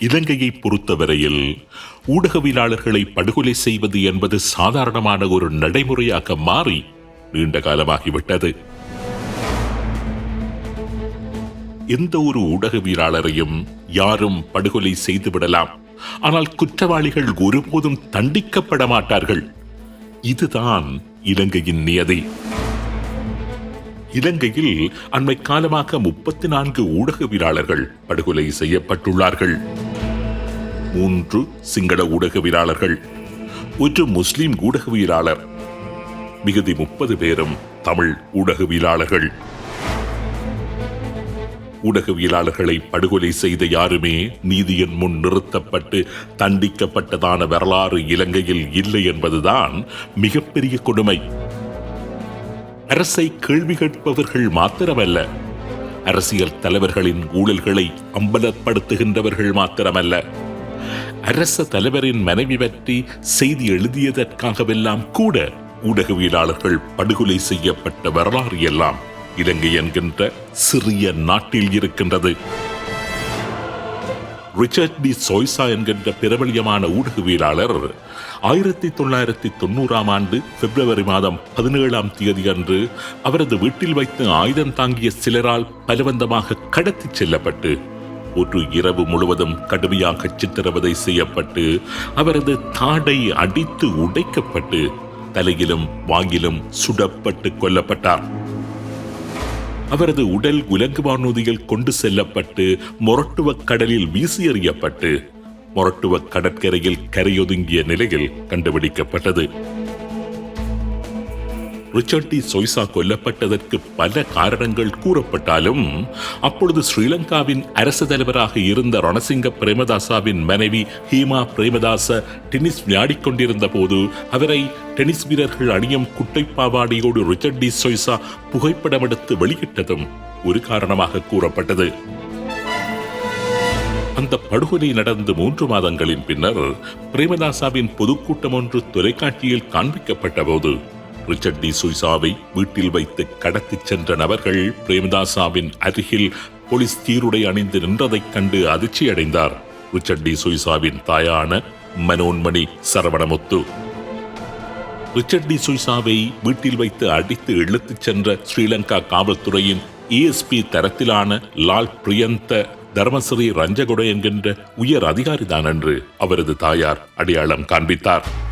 இலங்கையை பொறுத்தவரையில் ஊடகவியலாளர்களை படுகொலை செய்வது என்பது சாதாரணமான ஒரு நடைமுறையாக மாறி நீண்ட காலமாகிவிட்டது. எந்த ஒரு ஊடகவியலாளரையும் யாரும் படுகொலை செய்து விடலாம். ஆனால் குற்றவாளிகள் ஒருபோதும் தண்டிக்கப்பட மாட்டார்கள். இதுதான் இலங்கையின் நியதி. இலங்கையில் அண்மை காலமாக முப்பத்தி நான்கு ஊடகவியலாளர்கள் படுகொலை செய்யப்பட்டுள்ளார்கள். மூன்று சிங்கள ஊடகவியலாளர்கள். ஒரு முஸ்லிம் ஊடகவியலாளர். மிகுதி முப்பது பேரும் தமிழ் ஊடகவியலாளர்கள். ஊடகவியலாளர்களை படுகொலை செய்த யாருமே நீதியின் முன் நிறுத்தப்பட்டு தண்டிக்கப்பட்டதான வரலாறு இலங்கையில் இல்லை என்பதுதான் மிகப்பெரிய கொடுமை. அரசை கேள்வி கேட்பவர்கள் மாத்திரமல்ல. அரசியல் தலைவர்களின் ஊழல்களை அம்பலப்படுத்துகின்றவர்கள் மாத்திரமல்ல. அரச தலைவரின் மனைவி பற்றி செய்தி எழுதியதற்காகவெல்லாம் கூட ஊடகவியலாளர்கள் படுகொலை செய்யப்பட்ட வரலாறு எல்லாம் இலங்கை என்கின்ற சிறிய நாட்டில் இருக்கின்றது. ரிச்சர்ட் டி சோய்சா என்கின்ற பிரபலியமான ஊடகவியலாளர் ஆயிரத்தி தொள்ளாயிரத்தி தொண்ணூறாம் ஆண்டு பிப்ரவரி மாதம் பதினேழாம் தேதி அன்று அவரது வீட்டில் வைத்து ஆயுதம் தாங்கிய சிலரால் பலவந்தமாக கடத்திச் செல்லப்பட்டு ஒரு இரவு முழுவதும் கடுமையாக சித்திரவதை செய்யப்பட்டு அவரது தாடை அடித்து உடைக்கப்பட்டு தலையிலும் வாங்கிலும் சுடப்பட்டு கொல்லப்பட்டார். அவரது உடல் உலங்கு வானூதியில் கொண்டு செல்லப்பட்டு மொரட்டுவ கடலில் வீசி எறியப்பட்டு மொரட்டுவ கடற்கரையில் கரையொதுங்கிய நிலையில் கண்டுபிடிக்கப்பட்டது. ரிச்சர்ட் டி சொய்சா கொல்லப்பட்டதற்கு பல காரணங்கள் கூறப்பட்டாலும் அப்பொழுது ஸ்ரீலங்காவின் அரசு தலைவராக இருந்த ரணசிங்க பிரேமதாசாவின் மனைவி ஹீமா பிரேமதாச டென்னிஸ் விளையாடிக் கொண்டிருந்த போது அவரை டென்னிஸ் வீரர்கள் அணியும் குட்டை பாவாடியோடு ரிச்சர்ட் டி சொய்சா புகைப்படம் எடுத்து வெளியிட்டதும் ஒரு காரணமாக கூறப்பட்டது. அந்த படுகொலை நடந்து மூன்று மாதங்களின் பின்னர் பிரேமதாசாவின் பொதுக்கூட்டம் ஒன்று தொலைக்காட்சியில் காண்பிக்கப்பட்ட போது ரிச்சர்ட் டி சுய்சாவை வீட்டில் வைத்து கடத்திச் சென்ற நபர்கள் பிரேமதாசாவின் அருகில் போலீஸ் தீருடை அணிந்து நின்றதைக் கண்டு அதிர்ச்சியடைந்தார். ரிச்சர்ட் டி சுய்சாவின் தாயான மனோன்மணி சரவணமுத்து. ரிச்சர்ட் டி சுய்சாவை வீட்டில் வைத்து அடித்து இழுத்துச் சென்ற ஸ்ரீலங்கா காவல்துறையின் இஎஸ்பி தரத்திலான லால் பிரியந்த தர்மஸ்ரீ ரஞ்சகுட என்கின்ற உயர் அதிகாரிதான் என்று அவரது தாயார் அடையாளம் காண்பித்தார்.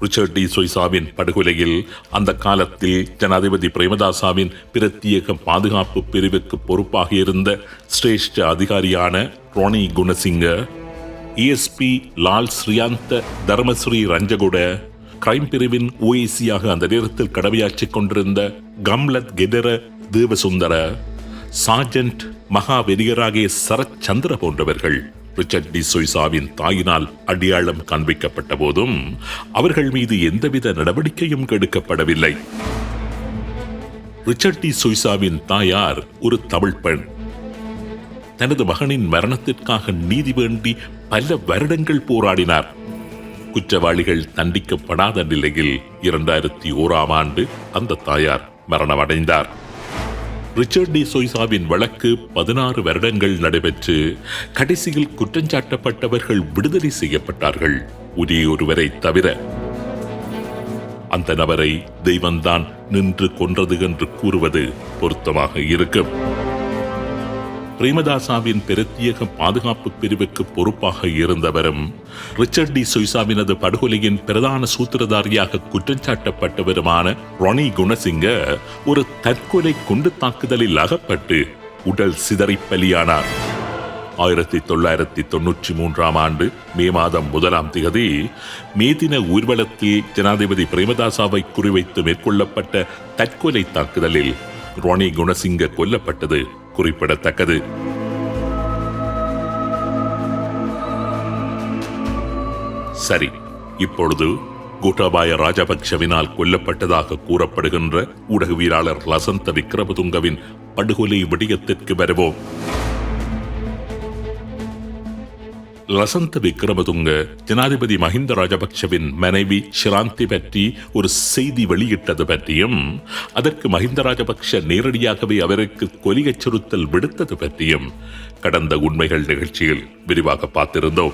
ரிச்சர்ட் டி சொய்சாவின் படுகொலையில் அந்த காலத்தில் ஜனாதிபதி பிரேமதாசாவின் பிரத்யேக பாதுகாப்பு பிரிவுக்கு பொறுப்பாக இருந்த சிரேஷ்ட அதிகாரியான Ronnie Gunasinghe ESP Lal Sriyantha Dharmasri Ranjakuda crime பிரிவின் ஓஏசியாக அந்த நேரத்தில் கடமையாற்றிக் கொண்டிருந்த கம்லத் கெதர தேவசுந்தர சார்ஜென்ட் மகா வெறியராகிய சரத் சந்திர போன்றவர்கள். ரிச்சர்ட் டிசோய்சாவின் தாயினால் அடையாளம் காண்பிக்கப்பட்ட போதும் அவர்கள் மீது எந்தவித நடவடிக்கையும் எடுக்கப்படவில்லை ரிச்சர்ட் டி சொய்சாவின் தாயார் ஒரு தமிழ் பெண். தனது மகனின் மரணத்திற்காக நீதி வேண்டி பல வருடங்கள் போராடினார். குற்றவாளிகள் தண்டிக்கப்படாத நிலையில் இரண்டாயிரத்தி ஓராம் ஆண்டு அந்த தாயார் மரணமடைந்தார். ரிச்சர்ட் டி சொய்சாவின் வழக்கு பதினாறு வருடங்கள் நடைபெற்று கடைசியில் குற்றஞ்சாட்டப்பட்டவர்கள் விடுதலை செய்யப்பட்டார்கள். ஒரே ஒருவரை தவிர அந்த நபரை தெய்வம்தான் நின்று கொன்றது என்று கூறுவது பொருத்தமாக இருக்கும். பிரேமதாசாவின் பிரத்யேக பாதுகாப்பு பிரிவுக்கு பொறுப்பாக இருந்தவரும் ரிச்சர்ட் டி சுய்சாவினது படுகொலையின் பிரதான சூத்திரதாரியாக குற்றஞ்சாட்டப்பட்டவருமான ரொனி குணசிங்க ஒரு தற்கொலை குண்டு தாக்குதலில் அகப்பட்டு உடல் சிதறி பலியானார். ஆயிரத்தி தொள்ளாயிரத்தி தொன்னூற்றி மூன்றாம் ஆண்டு மே மாதம் முதலாம் திகதி மே தின ஊர்வலத்தில் ஜனாதிபதி பிரேமதாசாவை குறிவைத்து மேற்கொள்ளப்பட்ட தற்கொலை தாக்குதலில் ரோனி குணசிங்க கொல்லப்பட்டது. குறிப்பிடத்தக்கது. சரி இப்பொழுது கோட்டாபாய ராஜபக்ஷவினால் கொல்லப்பட்டதாக கூறப்படுகின்ற ஊடகவியலாளர் லசந்த விக்ரமதுங்கவின் படுகொலை விடயத்திற்கு வருவோம். லசந்த விக்ரமதுங்க ஜனாதிபதி மஹிந்த ராஜபக்ஷவின் மனைவி ஷிராந்தி பற்றி ஒரு செய்தி வெளியிட்டது பற்றியும் அதற்கு மஹிந்த ராஜபக்ஷ நேரடியாகவே அவருக்கு கொலி அச்சுறுத்தல் விடுத்தது பற்றியும் கடந்த உண்மைகள் நிகழ்ச்சியில் விரிவாக பார்த்திருந்தோம்.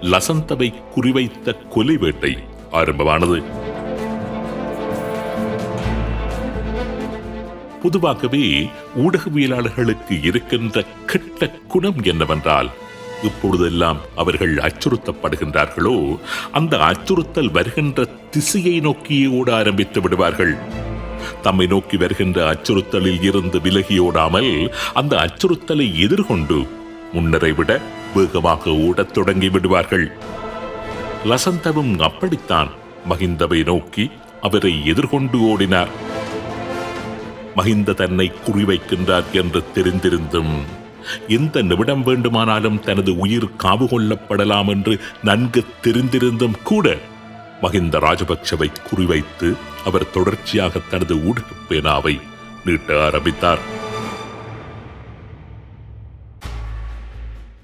லசந்தவை குறிவைத்த கொலி வேட்டை ஆரம்பமானது. பொதுவாகவே ஊடகவியலாளர்களுக்கு இருக்கின்ற கெட்ட குணம் என்னவென்றால் இப்பொழுதெல்லாம் அவர்கள் அச்சுறுத்தப்படுகின்றார்களோ அந்த அச்சுறுத்தல் வருகின்ற திசையை நோக்கியே ஓட ஆரம்பித்து விடுவார்கள். தம்மை நோக்கி வருகின்ற அச்சுறுத்தலில் இருந்து விலகி ஓடாமல் அந்த அச்சுறுத்தலை எதிர்கொண்டு முன்னரை விட வேகமாக ஓடத் தொடங்கி விடுவார்கள். லசந்தவும் அப்படித்தான் மகிந்தவை நோக்கி அவரை எதிர்கொண்டு ஓடினார். மகிந்த தன்னை குறிவைக்கின்றார் என்று தெரிந்திருந்தும் எந்த நிமிடம் வேண்டுமானாலும் தனது உயிர் காவு கொள்ளப்படலாம் என்று நன்கு தெரிந்திருந்தும் கூட மகிந்த ராஜபக்சவை குறிவைத்து அவர் தொடர்ச்சியாக தனது ஊடகப் பேனாவை நீட்ட ஆரம்பித்தார்.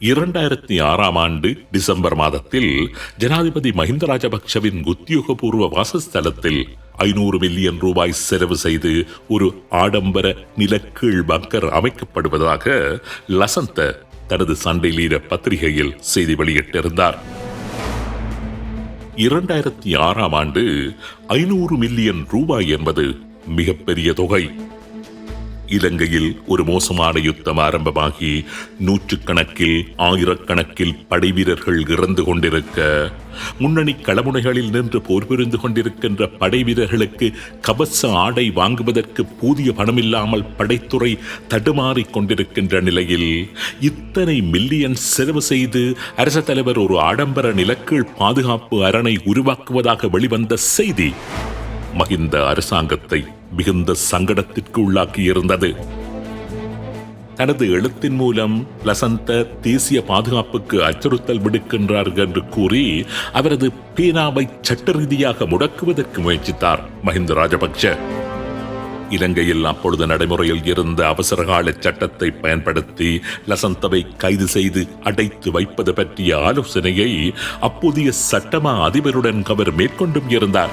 இரண்டாயிரத்தி ஆறாம் ஆண்டு டிசம்பர் மாதத்தில் ஜனாதிபதி மஹிந்த ராஜபக்ஷவின் உத்தியோகபூர்வ வாசஸ்தலத்தில் ஐநூறு மில்லியன் ரூபாய் செலவு செய்து ஒரு ஆடம்பர நிலக்கீழ் பங்கர் அமைக்கப்படுவதாக லசந்த தனது சண்டை லீர பத்திரிகையில் செய்தி வெளியிட்டிருந்தார். இரண்டாயிரத்தி ஆறாம் ஆண்டு ஐநூறு மில்லியன் ரூபாய் என்பது மிகப்பெரிய தொகை. இலங்கையில் ஒரு மோசமான யுத்தம் ஆரம்பமாகி நூற்றுக்கணக்கில் ஆயிரக்கணக்கில் படை வீரர்கள் இறந்து கொண்டிருக்க முன்னணி களமுனைகளில் நின்று போர் புரிந்து கொண்டிருக்கின்ற படை வீரர்களுக்கு கவச ஆடை வாங்குவதற்கு போதிய பணமில்லாமல் படைத்துறை தடுமாறி கொண்டிருக்கின்ற நிலையில் இத்தனை மில்லியன் செலவு செய்து அரச தலைவர் ஒரு ஆடம்பர நிலக்கீழ் பாதுகாப்பு அரணை உருவாக்குவதாக வெளிவந்த செய்தி மகிந்த அரசாங்கத்தை மிகுந்த சங்கடத்திற்கு உள்ளாக்கியிருந்தது. தனது எழுத்தின் மூலம் லசந்த தேசிய பாதுகாப்புக்கு அச்சுறுத்தல் விடுக்கின்றார் என்று கூறி அவரது பேனாவை சட்ட ரீதியாக முடக்குவதற்கு முயற்சித்தார் மஹிந்த ராஜபக்ஷ. இலங்கையில் அப்பொழுது நடைமுறையில் இருந்த அவசரகால சட்டத்தை பயன்படுத்தி லசந்தவை கைது செய்து அடைத்து வைப்பது பற்றிய ஆலோசனையை அப்போதைய சட்டமா அதிபருடன் அவர் மேற்கொண்டும் இருந்தார்.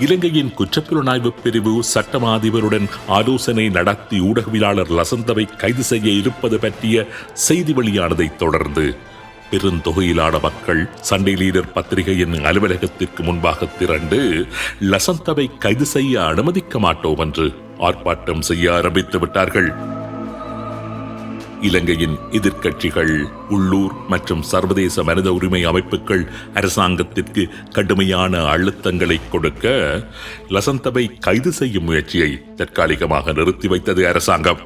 இலங்கையின் குற்றப்புலனாய்வு பிரிவு சட்டமா அதிபருடன் ஆலோசனை நடத்தி ஊடகவியலாளர் லசந்தவை கைது செய்ய இருப்பது பற்றிய செய்தி வெளியானதைத் தொடர்ந்து பெருந்தொகையிலான மக்கள் சண்டை லீடர் பத்திரிகையின் அலுவலகத்திற்கு முன்பாக திரண்டு லசந்தவை கைது செய்ய அனுமதிக்க மாட்டோம் என்று ஆர்ப்பாட்டம் செய்ய ஆரம்பித்து விட்டார்கள். இலங்கையின் எதிர்க்கட்சிகள் உள்ளூர் மற்றும் சர்வதேச மனித உரிமை அமைப்புகள் அரசாங்கத்திற்கு கடுமையான அழுத்தங்களை கொடுக்க லசந்தவை கைது செய்யும் முயற்சியை தற்காலிகமாக நிறுத்தி வைத்தது அரசாங்கம்.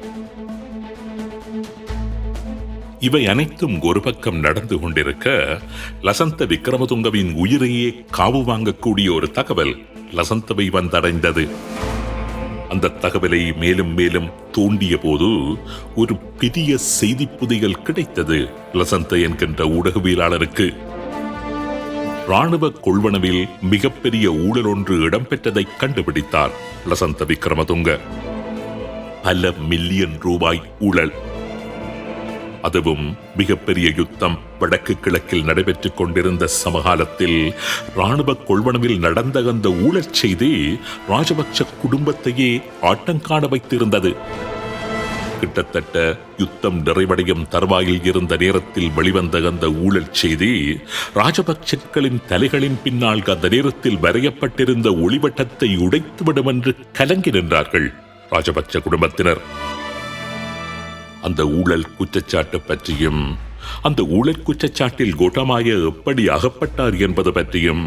இவை அனைத்தும் ஒரு பக்கம் நடந்து கொண்டிருக்க லசந்த விக்ரமதுங்கவின் உயிரையே காவு வாங்கக்கூடிய ஒரு தகவல் லசந்தவை வந்தடைந்தது. அந்த தகவலை மேலும் மேலும் தோண்டிய போது ஒரு பெரிய செய்தி புதிகள் கிடைத்தது. லசந்த என்கின்ற ஊடகவியலாளருக்கு. ராணுவ கொள்வனவில் மிகப்பெரிய ஊழல் ஒன்று இடம்பெற்றதை கண்டுபிடித்தார் லசந்த விக்ரமதுங்க பல மில்லியன் ரூபாய் ஊழல். அதுவும் மிகப்பெரிய யுத்தம் வடக்கு கிழக்கில் நடைபெற்றுக் கொண்டிருந்த சமகாலத்தில் ராணுவ கொள்வனவில் நடந்த அந்த ஊழல் செய்தி ராஜபக்ஷ குடும்பத்தையே ஆட்டங்காண வைத்திருந்தது. கிட்டத்தட்ட யுத்தம் நிறைவடையும் தருவாயில் இருந்த நேரத்தில் வெளிவந்த அந்த ஊழல் செய்தி ராஜபக்சர்களின் தலைகளின் பின்னால் அந்த நேரத்தில் வரையப்பட்டிருந்த ஒளிவட்டத்தை உடைத்துவிடும் என்று கலங்கி நின்றார்கள் ராஜபக்ச குடும்பத்தினர். அந்த ஊழல் குற்றச்சாட்டு பற்றியும் அந்த ஊழல் குற்றச்சாட்டில் கோட்டமாய எப்படி அகப்பட்டார் என்பது பற்றியும்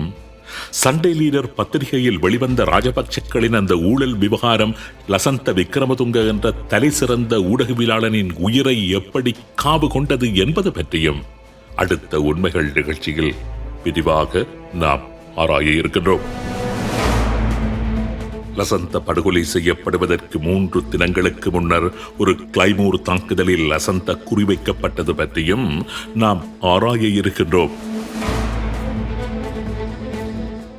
சண்டை லீடர் பத்திரிகையில் வெளிவந்த ராஜபக்சக்களின் அந்த ஊழல் விவகாரம் லசந்த விக்ரமதுங்க என்ற தலை சிறந்த ஊடகவியலாளனின் உயிரை எப்படி காவு கொண்டது என்பது பற்றியும் அடுத்த உண்மைகள் நிகழ்ச்சியில் விரிவாக நாம் ஆராய இருக்கின்றோம். லசந்த படுகொலை செய்யப்படுவதற்கு மூன்று தினங்களுக்கு முன்னர் ஒரு கிளைமூர் தாக்குதலில் லசந்த குறிவைக்கப்பட்டது பற்றியும் நாம் ஆராய இருக்கின்றோம்.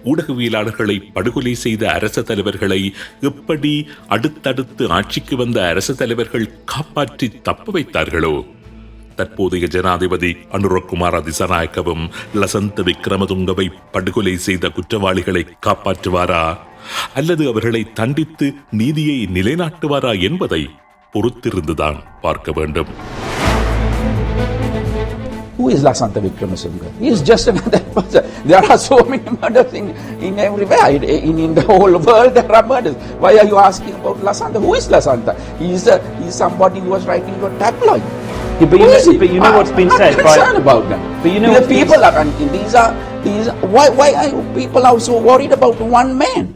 ஊடகவியலாளர்களை படுகொலை செய்த அரச தலைவர்களை எப்படி அடுத்தடுத்து ஆட்சிக்கு வந்த அரச தலைவர்கள் காப்பாற்றி தப்பு வைத்தார்களோ? தற்போதைய ஜனாதிபதி அனுரகுமார திசநாயக்கவும் லசந்த விக்ரமதுங்கவை படுகொலை செய்த குற்றவாளிகளை காப்பாற்றுவாரா? அல்லது அவர்களை தண்டித்து நீதியை நிலைநாட்டுவாரா என்பதை பொறுத்திருந்துதான் பார்க்க வேண்டும் Who is Lasanta Vikramasinghe? He is just another person. There are so many murders in, in everywhere. In, in the whole world, there are murders. Why are you asking about Lasanta? Who is Lasanta? He is, a, he is somebody who was writing a tabloid. Yeah, but you know- but you know I- what's been I'm said not by- concerned about that. But you know the people are. These are. These. Why? Why are you people are so worried about one man?